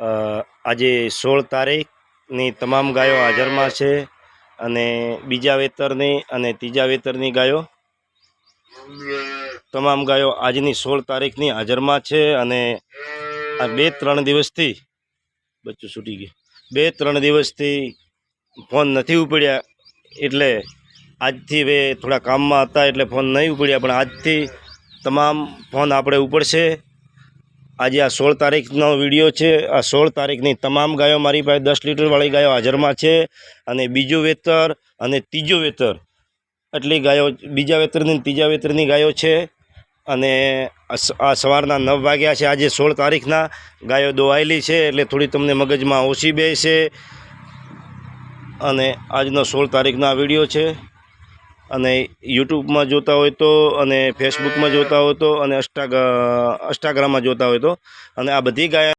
આજે સોળ તારીખની તમામ ગાયો હાજરમાં છે અને બીજા વેતરની અને ત્રીજા વેતરની ગાયો. તમામ ગાયો આજની સોળ તારીખની હાજરમાં છે અને આ બે ત્રણ દિવસથી બચ્ચું છૂટી ગયું. બે ત્રણ દિવસથી ફોન નથી ઉપડ્યા એટલે આજથી હવે થોડા કામમાં હતા એટલે ફોન નહીં ઉપડ્યા, પણ આજથી તમામ ફોન આપણે ઉપડશે. આજે આ સોળ તારીખનો વીડિયો છે. આ સોળ તારીખની તમામ ગાયો મારી પાસે દસ લીટરવાળી ગાયો હાજરમાં છે અને બીજું વેતર અને ત્રીજું વેતર. એટલી ગાયો, બીજા વેતરની ત્રીજા વેતરની ગાયો છે અને આ સવારના નવ વાગ્યા છે. આજે સોળ તારીખના ગાયો દોવાયેલી છે એટલે થોડી તમને મગજમાં ઓછી બેસે. અને આજનો સોળ તારીખનો આ વીડિયો છે. અને યુટ્યુબમાં જોતા હોય તો, અને ફેસબુકમાં જોતા હોય તો, અને અષ્ટાગ અસ્ટાગ્રામમાં જોતા હોય તો, અને આ બધી ગાય